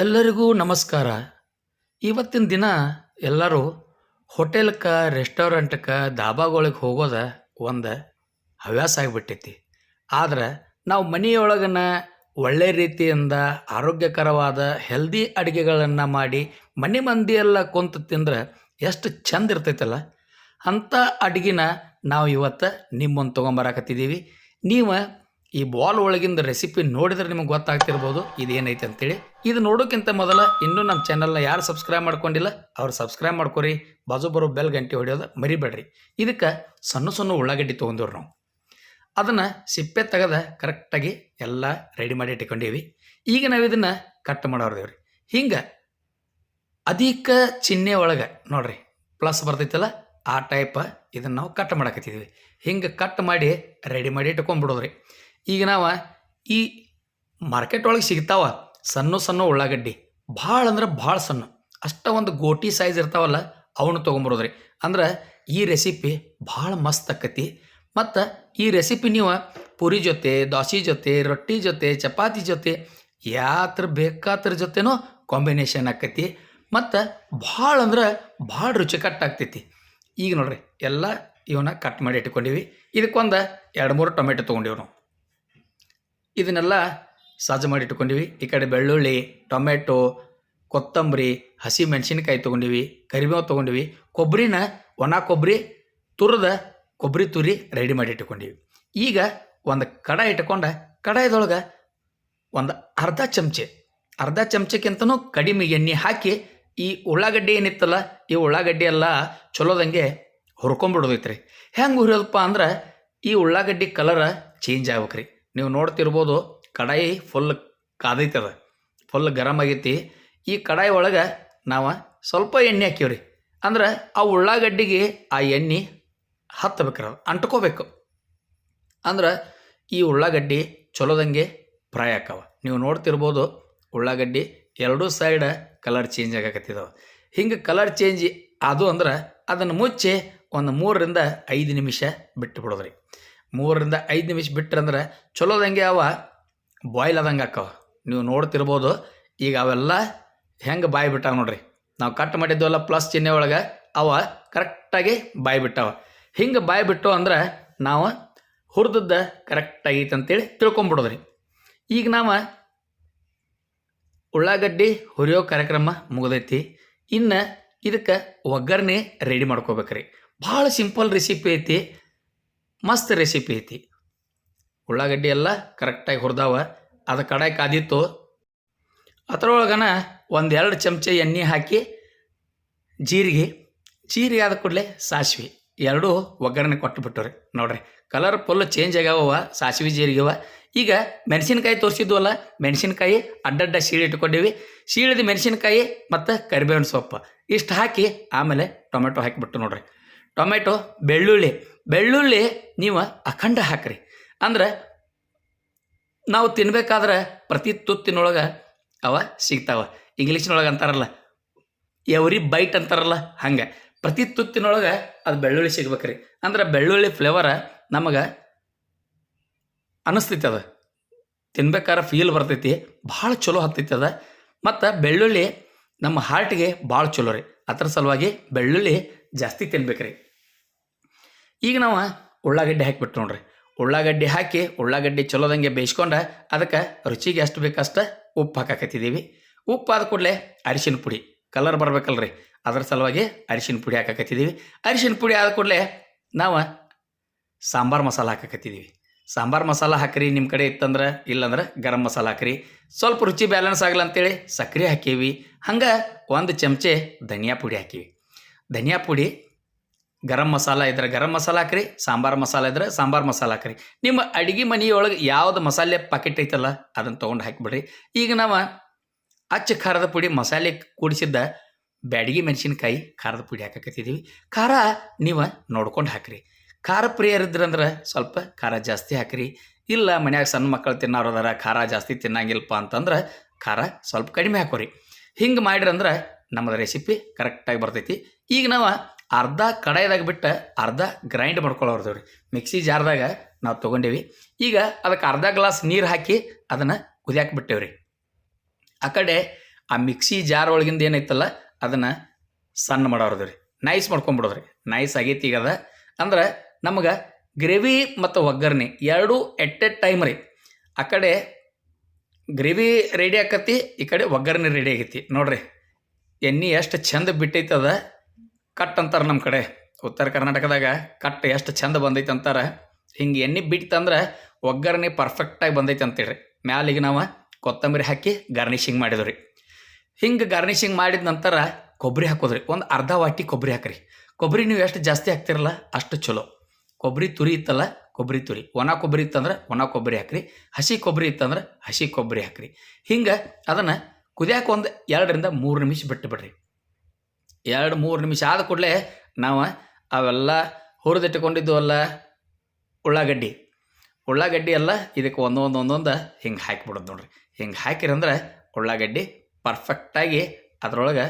ಎಲ್ಲರಿಗೂ ನಮಸ್ಕಾರ. ಇವತ್ತಿನ ದಿನ ಎಲ್ಲರೂ ಹೋಟೆಲ್ಕ್ಕೆ ರೆಸ್ಟೋರೆಂಟ್ಕ ಧಾಬಾಗಳಿಗೆ ಹೋಗೋದ ಒಂದು ಹವ್ಯಾಸ ಆಗಿಬಿಟ್ಟೈತಿ. ಆದ್ರೆ ನಾವು ಮನೆಯೊಳಗನ ಒಳ್ಳೆ ರೀತಿಯಿಂದ ಆರೋಗ್ಯಕರವಾದ ಹೆಲ್ದಿ ಅಡುಗೆಗಳನ್ನು ಮಾಡಿ ಮನೆ ಮಂದಿಯೆಲ್ಲ ಕುಂತು ತಿಂದ್ರೆ ಎಷ್ಟು ಚಂದ ಇರ್ತೈತಲ್ಲ. ಅಂಥ ಅಡುಗೆನ ನಾವು ಇವತ್ತು ನಿಮ್ಮನ್ನು ತೊಗೊಂಬರಾಕತ್ತಿದ್ದೀವಿ ನೀವು ಈ ಬಾಲ್ ಒಳಗಿಂದ ರೆಸಿಪಿ ನೋಡಿದ್ರೆ ನಿಮಗೆ ಗೊತ್ತಾಗ್ತಿರ್ಬೋದು, ಇದೇನೈತೆ ಅಂತೇಳಿ. ಇದು ನೋಡೋಕ್ಕಿಂತ ಮೊದಲ ಇನ್ನೂ ನಮ್ಮ ಚಾನಲ್ನ ಯಾರು ಸಬ್ಸ್ಕ್ರೈಬ್ ಮಾಡ್ಕೊಂಡಿಲ್ಲ, ಅವ್ರು ಸಬ್ಸ್ಕ್ರೈಬ್ ಮಾಡ್ಕೊರಿ, ಬಾಜು ಬರೋ ಬೆಲ್ ಗಂಟೆ ಹೊಡೆಯೋದು ಮರಿಬೇಡ್ರಿ. ಇದಕ್ಕೆ ಸಣ್ಣ ಸಣ್ಣ ಉಳ್ಳಾಗಡ್ಡಿ ತೊಗೊಂಡಿವ್ರು ನಾವು. ಅದನ್ನು ಸಿಪ್ಪೆ ತೆಗೆದ ಕರೆಕ್ಟಾಗಿ ಎಲ್ಲ ರೆಡಿ ಮಾಡಿ ಇಟ್ಕೊಂಡೀವಿ. ಈಗ ನಾವು ಇದನ್ನು ಕಟ್ ಮಾಡೋರ್ದೇವ್ರಿ. ಹಿಂಗೆ ಅಧಿಕ ಚಿಹ್ನೆ ಒಳಗೆ ನೋಡ್ರಿ ಪ್ಲಸ್ ಬರ್ತೈತಲ್ಲ, ಆ ಟೈಪ್ ಇದನ್ನು ನಾವು ಕಟ್ ಮಾಡಕತ್ತಿದ್ವಿ. ಹಿಂಗೆ ಕಟ್ ಮಾಡಿ ರೆಡಿ ಮಾಡಿ ಇಟ್ಕೊಂಡ್ಬಿಡೋದ್ರಿ. ಈಗ ನಾವು ಈ ಮಾರ್ಕೆಟ್ ಒಳಗೆ ಸಿಗ್ತಾವ ಸಣ್ಣ ಸಣ್ಣ ಉಳ್ಳಾಗಡ್ಡಿ. ಭಾಳ ಅಂದ್ರೆ ಭಾಳ ಸಣ್ಣ. ಅಷ್ಟ ಒಂದು ಗೋಟಿ ಸೈಜ್ ಇರ್ತಾವಲ್ಲ, ಅವನು ತೊಗೊಂಬರೋದ್ರಿ. ಅಂದ್ರೆ ಈ ರೆಸಿಪಿ ಭಾಳ ಮಸ್ತ್ ಆಕತಿ. ಮತ್ತು ಈ ರೆಸಿಪಿ ನೀವು ಪುರಿ ಜೊತೆ ದೋಸೆ ಜೊತೆ, ರೊಟ್ಟಿ ಜೊತೆ, ಚಪಾತಿ ಜೊತೆ, ಯಾತ್ರ ಬೇಕಾದ್ರ ಜೊತೆನೂ ಕಾಂಬಿನೇಷನ್ ಆಕತಿ. ಮತ್ತು ಭಾಳ ಅಂದ್ರೆ ಭಾಳ ರುಚಿಕಟ್ಟಾಗ್ತೈತಿ ಈಗ ನೋಡ್ರಿ, ಎಲ್ಲ ಇವನ್ನ ಕಟ್ ಮಾಡಿ ಇಟ್ಕೊಂಡಿವಿ. ಇದಕ್ಕೊಂದು ಎರಡು ಮೂರು ಟೊಮೆಟೊ ತೊಗೊಂಡಿವಿ ನಾವು. ಇದನ್ನೆಲ್ಲ ಸಜ್ಜು ಮಾಡಿ ಇಟ್ಕೊಂಡಿವಿ ಈ ಕಡೆ ಬೆಳ್ಳುಳ್ಳಿ ಟೊಮೆಟೊ ಕೊತ್ತಂಬರಿ, ಹಸಿ ಮೆಣಸಿನ್ಕಾಯಿ ತೊಗೊಂಡಿವಿ, ಕರಿಬೇವು ತೊಗೊಂಡಿವಿ ಕೊಬ್ಬರಿನ ಒಣ ಕೊಬ್ಬರಿ ತುರಿದ ಕೊಬ್ಬರಿ ತುರಿ ರೆಡಿ ಮಾಡಿ ಇಟ್ಕೊಂಡಿವಿ ಈಗ ಒಂದು ಕಡಾಯಿ ಇಟ್ಕೊಂಡು, ಕಡಾಯಿದೊಳಗೆ ಒಂದು ಅರ್ಧ ಚಮಚೆ, ಅರ್ಧ ಚಮಚಕ್ಕಿಂತನೂ ಕಡಿಮೆ ಎಣ್ಣೆ ಹಾಕಿ, ಈ ಉಳ್ಳಾಗಡ್ಡಿ ಏನಿತ್ತಲ್ಲ, ಈ ಉಳ್ಳಾಗಡ್ಡಿ ಎಲ್ಲ ಚಲೋದಂಗೆ ಹುರ್ಕೊಂಬಿಡೋದೈತ್ರಿ ಹೆಂಗೆ ಹುರಿಯೋದಪ್ಪ ಅಂದ್ರೆ, ಈ ಉಳ್ಳಾಗಡ್ಡಿ ಕಲರ ಚೇಂಜ್ ಆಗ್ಬೇಕ್ರಿ. ನೀವು ನೋಡ್ತಿರ್ಬೋದು ಕಡಾಯಿ ಫುಲ್ ಕಾದೈತದ ಫುಲ್ ಗರಮ್ ಆಗೈತಿ. ಈ ಕಡಾಯಿ ಒಳಗೆ ನಾವು ಸ್ವಲ್ಪ ಎಣ್ಣೆ ಹಾಕೀವ್ರಿ ಅಂದ್ರೆ ಆ ಉಳ್ಳಾಗಡ್ಡಿಗೆ ಆ ಎಣ್ಣೆ ಹತ್ತಬೇಕ್ರಿ ಅಂಟ್ಕೋಬೇಕು. ಅಂದ್ರೆ ಈ ಉಳ್ಳಾಗಡ್ಡಿ ಚಲೋದಂಗೆ ಫ್ರೈ ಆಕವ ನೀವು ನೋಡ್ತಿರ್ಬೋದು ಉಳ್ಳಾಗಡ್ಡಿ ಎರಡೂ ಸೈಡ ಕಲರ್ ಚೇಂಜ್ ಆಗಕತ್ತಿದಾವೆ. ಹಿಂಗೆ ಕಲರ್ ಚೇಂಜ್ ಅದು ಅಂದ್ರೆ ಅದನ್ನು ಮುಚ್ಚಿ ಒಂದು ಮೂರರಿಂದ ಐದು ನಿಮಿಷ ಬಿಟ್ಟು ಬಿಡೋದ್ರಿ ಮೂರರಿಂದ ಐದು ನಿಮಿಷ ಬಿಟ್ರಂದ್ರೆ ಚಲೋದಂಗೆ ಅವ ಬಾಯ್ಲ್ ಆದಂಗೆ ಆಕ್ಕವ. ನೀವು ನೋಡ್ತಿರ್ಬೋದು, ಈಗ ಅವೆಲ್ಲ ಹೆಂಗೆ ಬಾಯಿ ಬಿಟ್ಟಾವ ನೋಡ್ರಿ. ನಾವು ಕಟ್ ಮಾಡಿದ್ದೆವಲ್ಲ ಪ್ಲಸ್ ಚಿಹ್ನೆ ಒಳಗೆ ಅವ ಕರೆಕ್ಟಾಗಿ ಬಾಯಿ ಬಿಟ್ಟಾವ. ಹಿಂಗೆ ಬಾಯಿ ಬಿಟ್ಟು ಅಂದ್ರೆ ನಾವು ಹುರಿದದ್ದ ಕರೆಕ್ಟ್ ಆಗೈತೆ ಅಂತೇಳಿ ತಿಳ್ಕೊಂಬಿಡೋದ್ರಿ. ಈಗ ನಾವು ಉಳ್ಳಾಗಡ್ಡಿ ಹುರಿಯೋ ಕಾರ್ಯಕ್ರಮ ಮುಗಿದೈತಿ. ಇನ್ನು ಇದಕ್ಕೆ ಒಗ್ಗರಣೆ ರೆಡಿ ಮಾಡ್ಕೋಬೇಕ್ರಿ. ಭಾಳ ಸಿಂಪಲ್ ರೆಸಿಪಿ ಐತಿ. ಮಸ್ತ್ ರೆಸಿಪಿ ಐತಿ. ಉಳ್ಳಾಗಡ್ಡಿ ಎಲ್ಲ ಕರೆಕ್ಟಾಗಿ ಹುರಿದಾವ. ಅದು ಕಡಾಯಿ ಕಾದಿತ್ತು. ಅದರೊಳಗನ ಒಂದು ಎರಡು ಚಮಚ ಎಣ್ಣೆ ಹಾಕಿ ಜೀರಿಗೆ. ಜೀರಿಗೆ ಆದ ಕೂಡಲೇ ಸಾಸಿವೆ. ಎರಡೂ ಒಗ್ಗರಣೆ ಕೊಟ್ಟು ಬಿಟ್ಟವ್ರಿ ನೋಡ್ರಿ ಕಲರ್ ಫುಲ್ ಚೇಂಜ್ ಆಗ್ಯಾವ ಸಾಸಿವೆ ಜೀರಿಗೆವ ಈಗ ಮೆಣಸಿನ್ಕಾಯಿ ತೋರಿಸಿದ್ವಲ್ಲ, ಮೆಣಸಿನಕಾಯಿ ಅಡ್ಡಡ್ಡ ಸೀಳಿ ಇಟ್ಕೊಂಡಿವಿ. ಸೀಳಿದ ಮೆಣಸಿನ್ಕಾಯಿ ಮತ್ತು ಕರಿಬೇವಿನ ಸೊಪ್ಪು. ಇಷ್ಟು ಹಾಕಿ ಆಮೇಲೆ ಟೊಮೆಟೊ ಹಾಕಿಬಿಟ್ಟು ನೋಡ್ರಿ. ಟೊಮೆಟೊ, ಬೆಳ್ಳುಳ್ಳಿ. ಬೆಳ್ಳುಳ್ಳಿ ನೀವು ಅಖಂಡ ಹಾಕ್ರಿ. ಅಂದ್ರೆ ನಾವು ತಿನ್ಬೇಕಾದ್ರೆ ಪ್ರತಿ ತುತ್ತಿನೊಳಗೆ ಅವ ಸಿಗ್ತಾವ. ಇಂಗ್ಲೀಷ್ನೊಳಗೆ ಅಂತಾರಲ್ಲ, ಎವ್ರಿ ಬೈಟ್ ಅಂತಾರಲ್ಲ ಹಂಗೆ. ಪ್ರತಿ ತುತ್ತಿನೊಳಗೆ ಅದು ಬೆಳ್ಳುಳ್ಳಿ ಸಿಗ್ಬೇಕ್ರಿ. ಅಂದ್ರೆ ಬೆಳ್ಳುಳ್ಳಿ ಫ್ಲೇವರ ನಮಗೆ ಅನಿಸ್ತೈತಿ ಅದು. ತಿನ್ಬೇಕಾದ್ರೆ ಫೀಲ್ ಬರ್ತೈತಿ, ಭಾಳ ಚಲೋ ಹತ್ತೈತಿ ಅದ. ಮತ್ತು ಬೆಳ್ಳುಳ್ಳಿ ನಮ್ಮ ಹಾರ್ಟಿಗೆ ಭಾಳ ಚಲೋ ರೀ. ಅದ್ರ ಸಲುವಾಗಿ ಬೆಳ್ಳುಳ್ಳಿ ಜಾಸ್ತಿ ತಿನ್ಬೇಕ್ರಿ. ಈಗ ನಾವು ಉಳ್ಳಾಗಡ್ಡಿ ಹಾಕಿಬಿಟ್ಟು ನೋಡ್ರಿ. ಉಳ್ಳಾಗಡ್ಡೆ ಹಾಕಿ ಉಳ್ಳಾಗಡ್ಡಿ ಚಲೋದಂಗೆ ಬೇಯಿಸ್ಕೊಂಡ್ರೆ ಅದಕ್ಕೆ ರುಚಿಗೆ ಎಷ್ಟು ಬೇಕಷ್ಟು ಉಪ್ಪು ಹಾಕಾಕತ್ತಿದ್ದೀವಿ. ಉಪ್ಪು ಆದ ಕೂಡಲೇ ಅರಿಶಿನ ಪುಡಿ. ಕಲರ್ ಬರಬೇಕಲ್ರಿ. ಅದರ ಸಲುವಾಗಿ ಅರಿಶಿನ ಪುಡಿ ಹಾಕಾಕತ್ತಿದ್ದೀವಿ. ಅರಿಶಿನ ಪುಡಿ ಆದ ಕೂಡಲೇ ನಾವು ಸಾಂಬಾರು ಮಸಾಲ ಹಾಕಾಕತ್ತಿದ್ದೀವಿ. ಸಾಂಬಾರು ಮಸಾಲ ಹಾಕ್ರಿ ನಿಮ್ಮ ಕಡೆ ಇತ್ತಂದ್ರೆ, ಇಲ್ಲಂದ್ರೆ ಗರಂ ಮಸಾಲ ಹಾಕ್ರಿ. ಸ್ವಲ್ಪ ರುಚಿ ಬ್ಯಾಲೆನ್ಸ್ ಆಗಲ್ಲ ಅಂತೇಳಿ ಸಕ್ಕರೆ ಹಾಕೀವಿ. ಹಂಗೆ ಒಂದು ಚಮಚೆ ಧನಿಯಾ ಪುಡಿ ಹಾಕೀವಿ. ಧನಿಯಾ ಪುಡಿ ಗರಂ ಮಸಾಲ ಇದ್ರೆ ಗರಂ ಮಸಾಲ ಹಾಕ್ರಿ, ಸಾಂಬಾರು ಮಸಾಲ ಇದ್ರೆ ಸಾಂಬಾರು ಮಸಾಲ ಹಾಕ್ರಿ. ನಿಮ್ಮ ಅಡಿಗೆ ಮನೆಯೊಳಗೆ ಯಾವ್ದು ಮಸಾಲೆ ಪಾಕೆಟ್ ಐತಲ್ಲ, ಅದನ್ನು ತೊಗೊಂಡು ಹಾಕಿಬಿಡ್ರಿ. ಈಗ ನಾವು ಅಚ್ಚ ಖಾರದ ಪುಡಿ ಮಸಾಲೆ ಕೂಡಿಸಿದ್ದ ಬ್ಯಾಡಗಿ ಮೆಣಸಿನಕಾಯಿ ಖಾರದ ಪುಡಿ ಹಾಕಕತ್ತಿದ್ದೀವಿ ಖಾರ ನೀವು ನೋಡ್ಕೊಂಡು ಹಾಕ್ರಿ. ಖಾರ ಪ್ರಿಯರಿದ್ರಂದ್ರೆ ಸ್ವಲ್ಪ ಖಾರ ಜಾಸ್ತಿ ಹಾಕ್ರಿ. ಇಲ್ಲ ಮನ್ಯಾಗ ಸಣ್ಣ ಮಕ್ಕಳು ತಿನ್ನೋರು ಅದಾರ ಖಾರ ಜಾಸ್ತಿ ತಿನ್ನಂಗಿಲ್ಲಪ್ಪ ಅಂತಂದ್ರೆ ಖಾರ ಸ್ವಲ್ಪ ಕಡಿಮೆ ಹಾಕೋರಿ. ಹಿಂಗೆ ಮಾಡಿರಂದ್ರೆ ನಮ್ಮದು ರೆಸಿಪಿ ಕರೆಕ್ಟಾಗಿ ಬರ್ತೈತಿ. ಈಗ ನಾವು ಅರ್ಧ ಕಡಾಯಿದಾಗ ಬಿಟ್ಟು ಅರ್ಧ ಗ್ರೈಂಡ್ ಮಾಡ್ಕೊಳ್ಳೋರ್ದೇವ್ರಿ ಮಿಕ್ಸಿ ಜಾರ್ದಾಗ ನಾವು ತೊಗೊಂಡೇವಿ. ಈಗ ಅದಕ್ಕೆ ಅರ್ಧ ಗ್ಲಾಸ್ ನೀರು ಹಾಕಿ ಅದನ್ನು ಕುದಿಯಾಕೆ ಬಿಟ್ಟೇವ್ರಿ. ಆ ಕಡೆ ಆ ಮಿಕ್ಸಿ ಜಾರ್ ಒಳಗಿಂದ ಏನೈತಲ್ಲ, ಅದನ್ನು ಸಣ್ಣ ಮಾಡೋರ್ದು ರೀ. ನೈಸ್ ಮಾಡ್ಕೊಂಬಿಡೋದ್ರಿ. ನೈಸ್ ಆಗೈತಿ ಈಗ ಅದ. ಅಂದ್ರೆ ನಮಗೆ ಗ್ರೇವಿ ಮತ್ತು ಒಗ್ಗರಣೆ ಎರಡೂ ಎಟ್ ಎಟ್ ಟೈಮ್ ರೀ. ಆ ಕಡೆ ಗ್ರೇವಿ ರೆಡಿ ಆಕತಿ, ಈ ಕಡೆ ಒಗ್ಗರಣೆ ರೆಡಿ ಆಗೈತಿ. ನೋಡ್ರಿ, ಎಣ್ಣೆ ಎಷ್ಟು ಚಂದ ಬಿಟ್ಟೈತದ. ಕಟ್ ಅಂತಾರೆ ನಮ್ಮ ಕಡೆ. ಉತ್ತರ ಕರ್ನಾಟಕದಾಗ ಕಟ್ ಎಷ್ಟು ಚಂದ ಬಂದೈತೆ ಅಂತಾರೆ. ಹಿಂಗೆ ಎಣ್ಣೆ ಬಿಟ್ಟಂದ್ರೆ ಒಗ್ಗರಣೆ ಪರ್ಫೆಕ್ಟಾಗಿ ಬಂದೈತೆ ಅಂತೇಳಿ ಮ್ಯಾಲಿಗೆ ನಾವು ಕೊತ್ತಂಬರಿ ಹಾಕಿ ಗಾರ್ನಿಷಿಂಗ್ ಮಾಡಿದ್ರಿ. ಹಿಂಗೆ ಗಾರ್ನಿಶಿಂಗ್ ಮಾಡಿದ ನಂತರ ಕೊಬ್ಬರಿ ಹಾಕೋದ್ರಿ. ಒಂದು ಅರ್ಧ ವಾಟಿ ಕೊಬ್ಬರಿ ಹಾಕ್ರಿ. ಕೊಬ್ಬರಿ ನೀವು ಎಷ್ಟು ಜಾಸ್ತಿ ಹಾಕ್ತಿರಲ್ಲ ಅಷ್ಟು ಚಲೋ. ಕೊಬ್ಬರಿ ತುರಿ ಇತ್ತಲ್ಲ ಕೊಬ್ಬರಿ ತುರಿ. ಒಣ ಕೊಬ್ಬರಿ ಇತ್ತಂದ್ರೆ ಒಣ ಕೊಬ್ಬರಿ ಹಾಕ್ರಿ. ಹಸಿ ಕೊಬ್ಬರಿ ಇತ್ತಂದ್ರೆ ಹಸಿ ಕೊಬ್ಬರಿ ಹಾಕ್ರಿ. ಹಿಂಗೆ ಅದನ್ನು ಕುದಿಯಾಕೆ ಒಂದು ಎರಡರಿಂದ ಮೂರು ನಿಮಿಷ ಬಿಟ್ಟು ಬಿಡ್ರಿ ಎರಡು ಮೂರು ನಿಮಿಷ ಆದ ಕೂಡಲೇ ನಾವು ಅವೆಲ್ಲ ಹುರಿದಿಟ್ಟುಕೊಂಡಿದ್ದು ಅಲ್ಲ ಉಳ್ಳಾಗಡ್ಡಿ. ಉಳ್ಳಾಗಡ್ಡಿ ಎಲ್ಲ ಇದಕ್ಕೆ ಒಂದೊಂದು ಒಂದೊಂದು ಹಿಂಗೆ ಹಾಕಿಬಿಡೋದು ನೋಡ್ರಿ. ಹಿಂಗೆ ಹಾಕಿರಂದ್ರೆ ಉಳ್ಳಾಗಡ್ಡಿ ಪರ್ಫೆಕ್ಟಾಗಿ ಅದರೊಳಗೆ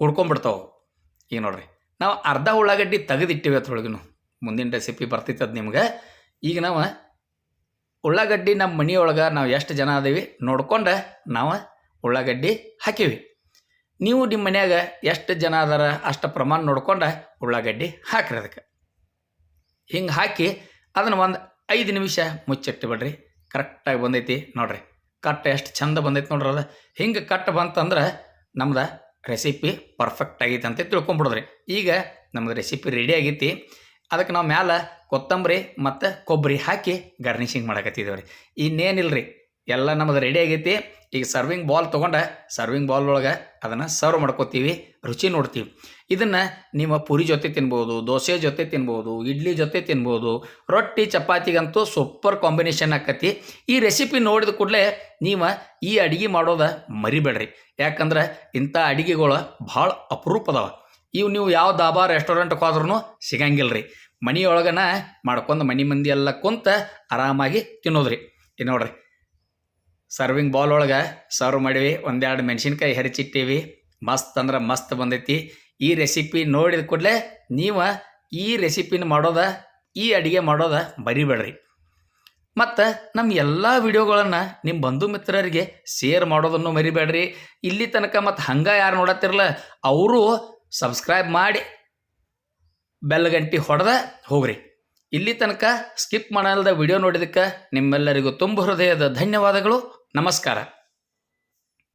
ಕುಡ್ಕೊಂಬಿಡ್ತಾವೆ. ಈಗ ನೋಡ್ರಿ, ನಾವು ಅರ್ಧ ಉಳ್ಳಾಗಡ್ಡಿ ತೆಗೆದಿಟ್ಟಿವಿ ಅದ್ರೊಳಗೂ ಮುಂದಿನ ರೆಸಿಪಿ ಬರ್ತಿತ್ತದ ನಿಮ್ಗೆ. ಈಗ ನಾವು ಉಳ್ಳಾಗಡ್ಡಿ ನಮ್ಮ ಮನೆಯೊಳಗೆ ನಾವು ಎಷ್ಟು ಜನ ಅದೀವಿ ನೋಡ್ಕೊಂಡು ನಾವು ಉಳ್ಳಾಗಡ್ಡಿ ಹಾಕೀವಿ. ನೀವು ನಿಮ್ಮ ಮನ್ಯಾಗ ಎಷ್ಟು ಜನ ಅದಾರ ಅಷ್ಟು ಪ್ರಮಾಣ ನೋಡ್ಕೊಂಡು ಉಳ್ಳಾಗಡ್ಡಿ ಹಾಕ್ರಿ ಅದಕ್ಕೆ ಹಿಂಗೆ ಹಾಕಿ ಅದನ್ನು ಒಂದು ಐದು ನಿಮಿಷ ಮುಚ್ಚಿಟ್ಟು ಬಿಡ್ರಿ ಕರೆಕ್ಟಾಗಿ ಬಂದೈತಿ ನೋಡ್ರಿ. ಕಟ್ ಎಷ್ಟು ಚಂದ ಬಂದೈತಿ ನೋಡ್ರಿ ಅದು. ಹಿಂಗೆ ಕಟ್ ಬಂತಂದ್ರೆ ನಮ್ದು ರೆಸಿಪಿ ಪರ್ಫೆಕ್ಟ್ ಆಗೈತೆ ಅಂತ ತಿಳ್ಕೊಂಬಿಡಿದ್ರಿ. ಈಗ ನಮ್ದು ರೆಸಿಪಿ ರೆಡಿ ಆಗೈತಿ. ಅದಕ್ಕೆ ನಾವು ಮ್ಯಾಲ ಕೊತ್ತಂಬರಿ ಮತ್ತು ಕೊಬ್ಬರಿ ಹಾಕಿ ಗಾರ್ನಿಶಿಂಗ್ ಮಾಡಕತ್ತಿದ್ದೇವೆ ರೀ ಇನ್ನೇನಿಲ್ಲ ರೀ ಎಲ್ಲ ನಮ್ಮದು ರೆಡಿ ಆಗೈತಿ. ಈಗ ಸರ್ವಿಂಗ್ ಬಾಲ್ ತೊಗೊಂಡು ಸರ್ವಿಂಗ್ ಬಾಲ್ ಒಳಗೆ ಅದನ್ನು ಸರ್ವ್ ಮಾಡ್ಕೋತೀವಿ, ರುಚಿ ನೋಡ್ತೀವಿ. ಇದನ್ನು ನಿಮ್ಮ ಪುರಿ ಜೊತೆ ತಿನ್ಬೋದು, ದೋಸೆ ಜೊತೆ ತಿನ್ಬೋದು, ಇಡ್ಲಿ ಜೊತೆ ತಿನ್ಬೋದು, ರೊಟ್ಟಿ, ಚಪಾತಿಗಂತೂ ಸೂಪರ್ ಕಾಂಬಿನೇಷನ್ ಆಕತಿ. ಈ ರೆಸಿಪಿ ನೋಡಿದ ಕೂಡಲೇ ನೀವು ಈ ಅಡಿಗೆ ಮಾಡೋದ ಮರಿಬೇಡ್ರಿ. ಯಾಕಂದ್ರೆ ಇಂಥ ಅಡಿಗೆಗಳು ಭಾಳ ಅಪರೂಪದವ ಇವು ನೀವು ಯಾವ ದಾಬಾ ರೆಸ್ಟೋರೆಂಟ್ಗೆ ಹೋದ್ರೂ ಸಿಗಂಗಿಲ್ಲ ರೀ ಮನೆಯೊಳಗನ ಮಾಡ್ಕೊಂಡು ಮನೆ ಮಂದಿ ಎಲ್ಲ ಕುಂತ ಆರಾಮಾಗಿ ತಿನ್ನೋದ್ರಿ. ನೋಡ್ರಿ. ಸರ್ವಿಂಗ್ ಬಾಲ್ ಒಳಗೆ ಸರ್ವ್ ಮಾಡಿವಿ. ಒಂದೆರಡು ಮೆಣಸಿನ್ಕಾಯಿ ಹೆರಿಚಿಟ್ಟಿವಿ. ಮಸ್ತ್ ಅಂದ್ರೆ ಮಸ್ತ್ ಬಂದೈತಿ. ಈ ರೆಸಿಪಿ ನೋಡಿದ ಕೂಡಲೇ ನೀವು ಈ ರೆಸಿಪಿನ ಮಾಡೋದ, ಈ ಅಡುಗೆ ಮಾಡೋದ ಬರಿಬೇಡ್ರಿ. ಮತ್ತು ನಮ್ಮ ಎಲ್ಲ ವಿಡಿಯೋಗಳನ್ನು ನಿಮ್ಮ ಬಂಧು ಮಿತ್ರರಿಗೆ ಶೇರ್ ಮಾಡೋದನ್ನು ಮರಿಬೇಡ್ರಿ. ಇಲ್ಲಿ ತನಕ ಮತ್ತು ಹಂಗೆ ಯಾರು ನೋಡತ್ತಿರಲ್ಲ ಅವರು ಸಬ್ಸ್ಕ್ರೈಬ್ ಮಾಡಿ ಬೆಲ್ ಗಂಟಿ ಹೊಡೆದ ಹೋಗ್ರಿ. ಇಲ್ಲಿ ತನಕ ಸ್ಕಿಪ್ ಮಾಡಲ್ದ ವಿಡಿಯೋ ನೋಡಿದಕ್ಕೆ ನಿಮ್ಮೆಲ್ಲರಿಗೂ ತುಂಬ ಹೃದಯದ ಧನ್ಯವಾದಗಳು. ನಮಸ್ಕಾರ.